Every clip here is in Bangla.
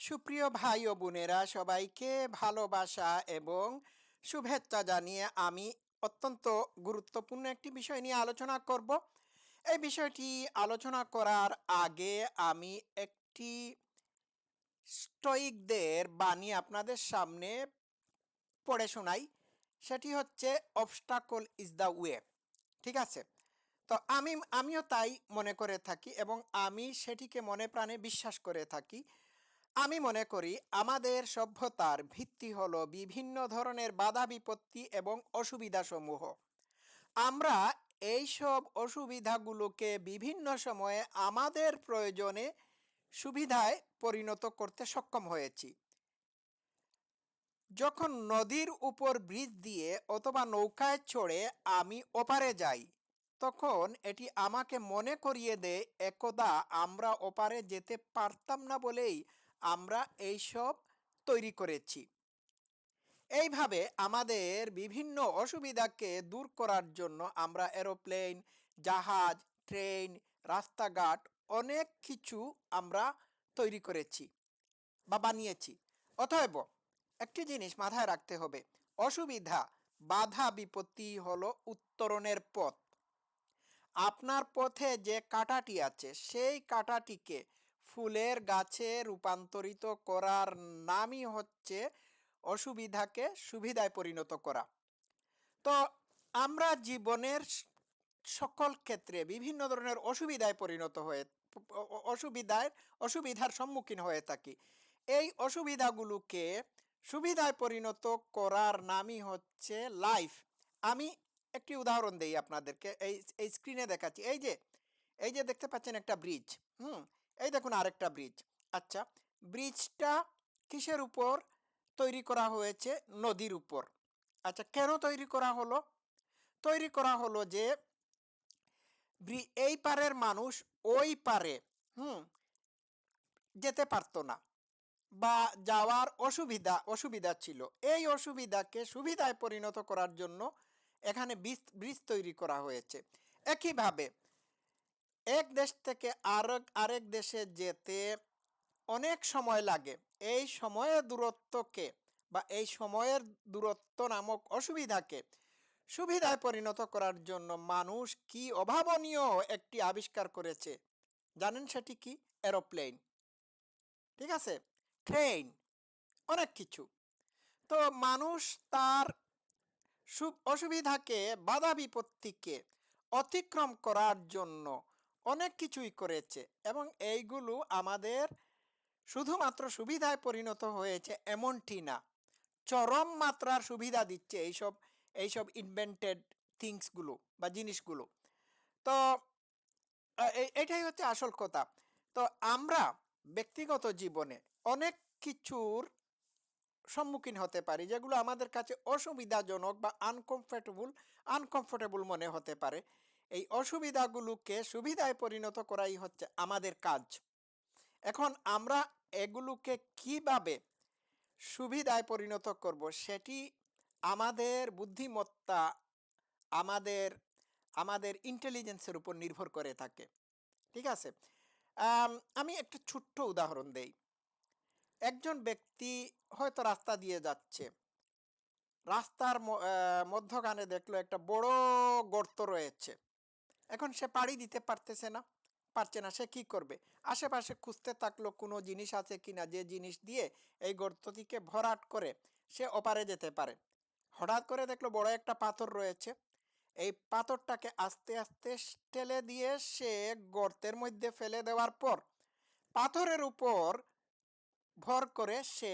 সুপ্রিয় ভাই ও বোনেরা, সবাইকে ভালোবাসা এবং শুভেচ্ছা জানিয়ে আমি অত্যন্ত গুরুত্বপূর্ণ একটি বিষয় নিয়ে আলোচনা করব। এই বিষয়টি আলোচনা করার আগে আমি একটি স্টয়িকদের বাণী আপনাদের সামনে পড়ে শোনাই। সেটি হচ্ছে অবস্টাকল ইজ দ্য ওয়ে ঠিক আছে? তো আমি, আমিও তাই মনে করে থাকি এবং আমি সেটিকে মনে প্রাণে বিশ্বাস করে থাকি। আমি মনে করি আমাদের সভ্যতার ভিত্তি হল বিভিন্ন ধরনের বাধা বিপত্তি এবং অসুবিধাসমূহ। আমরা এইসব অসুবিধাগুলোকে বিভিন্ন সময়ে আমাদের প্রয়োজনে সুবিধায় পরিণত করতে সক্ষম হয়েছি। যখন নদীর উপর ব্রিজ দিয়ে অথবা নৌকায় চড়ে আমি ওপারে যাই, তখন এটি আমাকে মনে করিয়ে দেয়, একদা আমরা ওপারে যেতে পারতাম না বলেই আমরা এইসব তৈরি করেছি। এইভাবে আমাদের বিভিন্ন অসুবিধাকে দূর করার জন্য আমরা এরোপ্লেন, জাহাজ, ট্রেন, রাস্তাঘাট অনেক কিছু আমরা তৈরি করেছি বা বানিয়েছি। অতএব একটি জিনিস মাথায় রাখতে হবে, অসুবিধা, বাধা বিপত্তি হলো উত্তরণের পথ। আপনার পথে যে কাঁটাটি আছে, সেই কাঁটাটিকে ফুলের গাছে রূপান্তরিত করার নামই হচ্ছে অসুবিধাকে সুবিধায় পরিণত করা। তো আমরা জীবনের সকল ক্ষেত্রে বিভিন্ন ধরনের অসুবিধায় পরিণত হয়ে অসুবিধায়, অসুবিধার সম্মুখীন হয়ে থাকি। এই অসুবিধাগুলোকে সুবিধায় পরিণত করার নামই হচ্ছে লাইফ। আমি একটি উদাহরণ দেই আপনাদেরকে, এই এই স্ক্রিনে দেখাচ্ছি। এই যে এই যে দেখতে পাচ্ছেন একটা ব্রিজ, হুম? এই দেখুন আরেকটা ব্রিজ আচ্ছা ব্রিজটা কিসের উপর তৈরি করা হয়েছে? নদীর উপর। আচ্ছা কেন তৈরি করা হলো? তৈরি করা হলো যে এই পারের মানুষ ওই পারে, হুম, যেতে পারতো না বা যাওয়ার অসুবিধা অসুবিধা ছিল। এই অসুবিধাকে সুবিধায় পরিণত করার জন্য এখানে ব্রিজ ব্রিজ তৈরি করা হয়েছে। একইভাবে এক দেশ থেকে আরেক আরেক দেশে যেতে অনেক সময় লাগে। এই সময়ের দূরত্বকে বা এই সময়ের দূরত্ব নামক অসুবিধাকে সুবিধায় পরিণত করার জন্য মানুষ কি অভাবনীয় একটি আবিষ্কার করেছে? জানেন সেটি কি? এরোপ্লেন। ঠিক আছে? ট্রেন। অনেক কিছু। তো মানুষ তার অসুবিধাকে, বাধা বিপত্তিকে অতিক্রম করার জন্য অনেক কিছুই করেছে এবং এইগুলো আমাদের শুধুমাত্র সুবিধায় পরিণত হয়েছে এমনটি না। চরম মাত্রার সুবিধা দিচ্ছে এইসব এইসব ইনভেন্টেড থিংসগুলো বা জিনিসগুলো। তো এটাই হচ্ছে আসল কথা। তো আমরা ব্যক্তিগত জীবনে অনেক কিছুর সম্মুখীন হতে পারি যেগুলো আমাদের কাছে অসুবিধাজনক বা আনকমফর্টেবল আনকমফোর্টেবল মনে হতে পারে। এই অসুবিধাগুলোকে সুবিধায় পরিণত করাই হচ্ছে আমাদের কাজ। এখন আমরা এগুলোকে কীভাবে সুবিধায় পরিণত করব সেটি আমাদের বুদ্ধিমত্তা, আমাদের আমাদের ইন্টেলিজেন্সের উপর নির্ভর করে থাকে। ঠিক আছে? আমি একটা ছোট্ট উদাহরণ দেই। একজন ব্যক্তি হয়তো রাস্তা দিয়ে যাচ্ছে। রাস্তার মধ্যখানে দেখল একটা বড় গর্ত রয়েছে। এখন সে পাড়ি দিতে পারতেছে না, পারছে না, সে কি করবে? আশেপাশে খুঁজতে থাকল কোনো জিনিস আছে কিনা যে জিনিস দিয়ে এই গর্তটিকে ভরাট করে সে ওপারে যেতে পারে। হঠাৎ করে দেখল বড় একটা পাথর রয়েছে। এই পাথরটাকে আস্তে আস্তে ঠেলে দিয়ে সে গর্তের মধ্যে ফেলে দেওয়ার পর পাথরের উপর ভর করে সে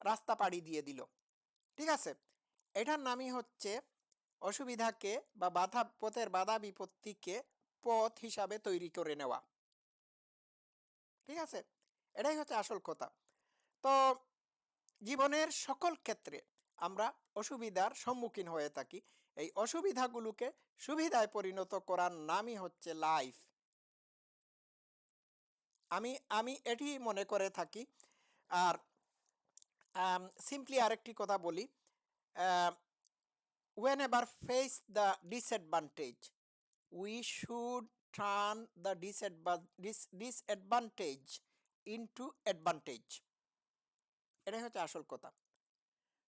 রাস্তা পাড়ি দিয়ে দিল। ঠিক আছে, এটার নামই হচ্ছে অসুবিধাকে বা বাধা, পথের বাধা বিপত্তিকে পথ হিসাবে তৈরি করে নেওয়া। ঠিক আছে? এটাই হচ্ছে আসল কথা। তো জীবনের সকল ক্ষেত্রে আমরা অসুবিধার সম্মুখীন হয়ে থাকি। এই অসুবিধাগুলোকে সুবিধায় পরিণত করার নামই হচ্ছে লাইফ আমি আমি এটি মনে করে থাকি। আর সিম্পলি আরেকটি কথা বলি। Whenever face the disadvantage we should turn the disadvantage into advantage এটাই হচ্ছে আসল কথা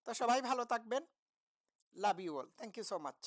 তো সবাই ভালো থাকবেন love you all thank you so much